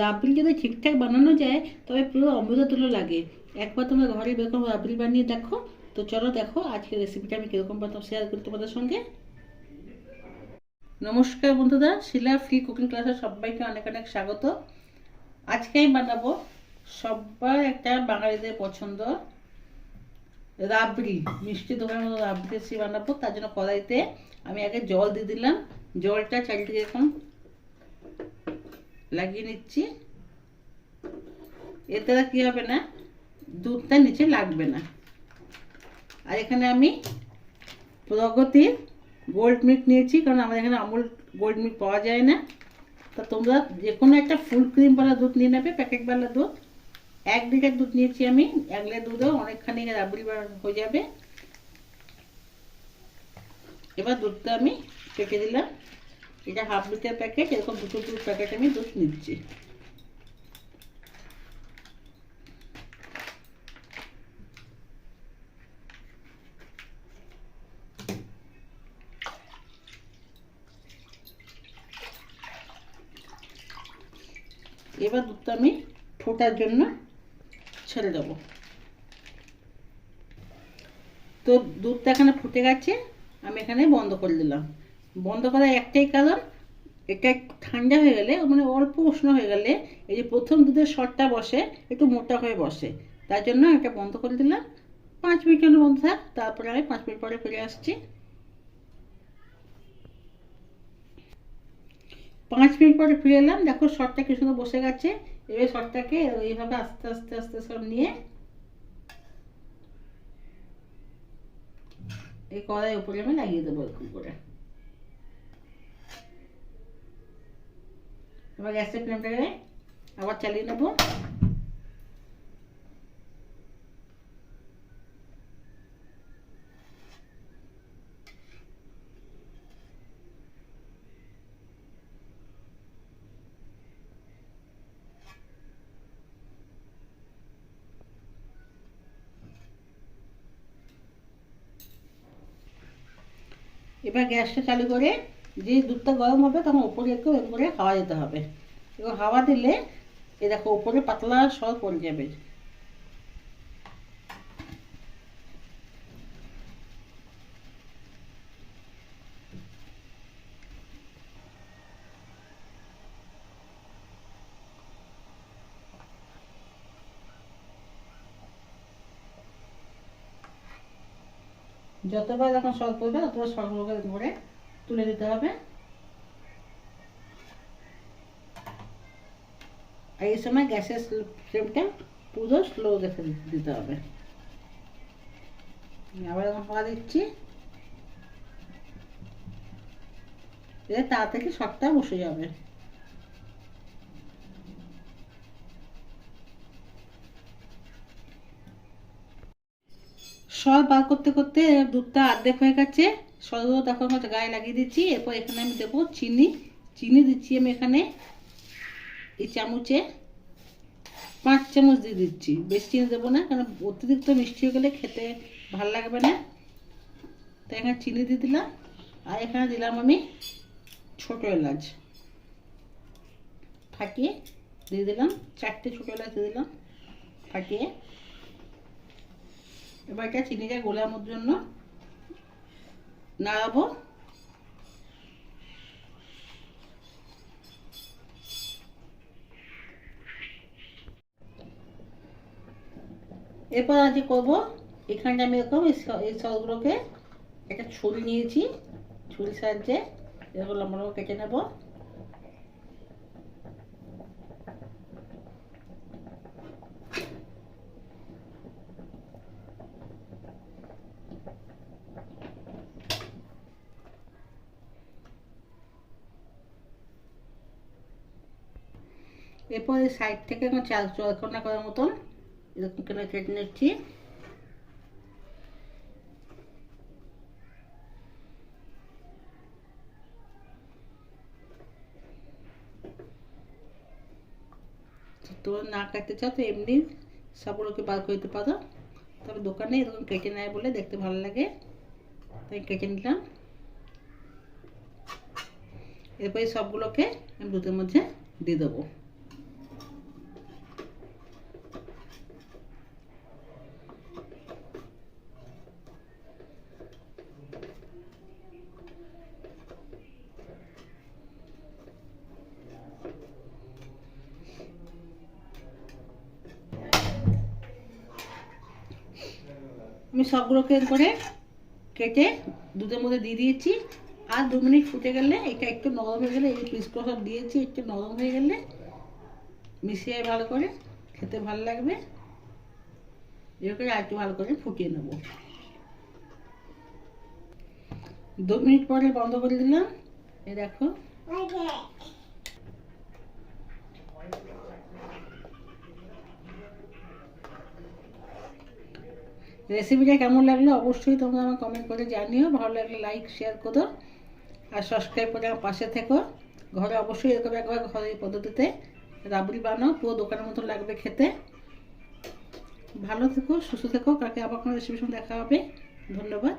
রাবড়ি যদি ঠিকঠাক বানানো যায়, তবে পুরো অমৃত লাগে। একবার তোমরা ঘরে বেরকম রাবড়ি বানিয়ে দেখো। তো চলো দেখো আজকে রেসিপিটা আমি কীরকম বানাবো শেয়ার করি তোমাদের সঙ্গে। নমস্কার বন্ধুরা, শিলা ফ্রি কুকিং ক্লাসে সবাইকে অনেক অনেক স্বাগত। আজকে আমি বানাবো সবার একটা বাঙালিদের পছন্দ রাবড়ি। মিষ্টি দোকানের মতো রাবড়ি বানাবো, তার জন্য কড়াইতে আমি আগে জল দিয়ে দিলাম। জলটা চারিদিকে এখন লাগিয়ে নিচ্ছি। এতে আর কী হবে না? দুধটা নিচে লাগবে না। আর এখানে আমি প্রগতির গোল্ড মিল্ক নিয়েছি, কারণ আমাদের এখানে আমুল গোল্ড মিল্ক পাওয়া যায় না। তা তোমরা যে কোনো একটা ফুল ক্রিমওয়ালা দুধ নিয়ে নেবে প্যাকেটওয়ালা দুধ। এক লিটার দুধ নিয়েছি আমি এক লিটার দুধেও অনেকখানি রাবড়ি হয়ে যাবে। এবার দুধটা আমি কেটে দিলাম। এটা হাফ লিটার প্যাকেট এরকম দুটো দুটো প্যাকেট আমি দুধ নিচ্ছি। এবার দুধটা আমি ফোটার জন্য ছেড়ে দেবো। তো দুধটা এখানে ফুটে গেছে, আমি এখানে বন্ধ করে দিলাম। বন্ধ করার একটাই কারণ, এটা ঠান্ডা হয়ে গেলে মানে অল্প উষ্ণ হয়ে গেলে এই যে প্রথম দুধের শটটা বসে, একটু মোটা হয়ে বসে। তার জন্য এটা বন্ধ করে দিলাম। পাঁচ মিনিট জন্য বন্ধ থাক? তারপরে আমি পাঁচ মিনিট পরে ফিরে আসছি। পাঁচ মিনিট পরে ফিরে এলাম। দেখো শটটা কি সুন্দর বসে গেছে। এবার শটটাকে এইভাবে আস্তে আস্তে আস্তে সব নিয়ে এই কড়াই উপরে আমি লাগিয়ে দেবো এরকম করে। এবার গ্যাসের ফ্লেমটাকে আবার চালিয়ে নেব। এবার গ্যাসটা চালু করে যে দুধটা গরম হবে তখন ওপরে একটু করে হাওয়া দিতে হবে। এবং হাওয়া দিলে এ দেখো উপরে পাতলা সর পড়ে যাবে। যতবার যখন সর পড়বে ততবার সরগুলোকে ধরে তুলে দিতে হবে। এই সময় গ্যাসের ফ্লেমটা পুরো স্লো রেখে দিতে হবে আবার হাওয়া দিচ্ছি এবার তা থেকে সবটা বসে যাবে সর বার করতে করতে দুধটা অর্ধেক হয়ে গেছে। সরগুলো তখন গায়ে লাগিয়ে দিচ্ছি। এরপর এখানে আমি দেবো চিনি। চিনি দিচ্ছি আমি এখানে। এই চামচে পাঁচ চামচ দিয়ে দিচ্ছি। বেশি চিনি দেবো না, কারণ অতিরিক্ত মিষ্টি হয়ে গেলে খেতে ভালো লাগবে না। তাই এখানে চিনি দিয়ে দিলাম, আর এখানে দিলাম আমি ছোটো এলাচ। ফাটিয়ে দিয়ে দিলাম, চারটে ছোটো এলাচ দিয়ে দিলাম, ফাটিয়ে। এবার এটা চিনিটা গোলানোর জন্য নাড়াবো। এরপর আজকে করব, এখানটা আমি এরকম এই সলগুলোকে একটা ছুরি নিয়েছি, ছুরির সাহায্যে এরকম লম্বা কেটে নেব। এরপর সাইড থেকে এখন চাল চলকনা করার মতন করে কেটে নিচ্ছি। তোমরা না কাটতে চাও তো এমনি সবগুলোকে বার করে দিতে পারো। তবে দোকানে এরকম কেটে নেয় বলে দেখতে ভালো লাগে। তাই কেটে নিলাম। এরপরে সবগুলোকে আমি দুধের মধ্যে দিয়ে দেবো। আমি সবগুলোকে করে কেটে দুধের মধ্যে দিয়ে দিয়েছি। আর দু মিনিট ফুটে গেলে এটা একটু নরম হয়ে গেলে, এই পিসগুলো সব দিয়েছি, একটু নরম হয়ে গেলে মিশিয়ে ভালো করে খেতে ভালো লাগবে। এরকম আর একটু ভালো করে ফুটিয়ে নেব। দু মিনিট পরে বন্ধ করে দিলাম। এ দেখো। রেসিপিটা কেমন লাগল অবশ্যই তোমরা আমার কমেন্ট করে জানিও। ভালো লাগলে লাইক শেয়ার করো আর সাবস্ক্রাইব করে আমার পাশে থেকো। ঘরে অবশ্যই এরকম একবার ঘরের পদ্ধতিতে রাবড়ি বানাও, পুরো দোকানের মতো লাগবে খেতে। ভালো থেকো, সুস্থ থেকো কাকে আবার কোনো রেসিপির সঙ্গে দেখা হবে। ধন্যবাদ।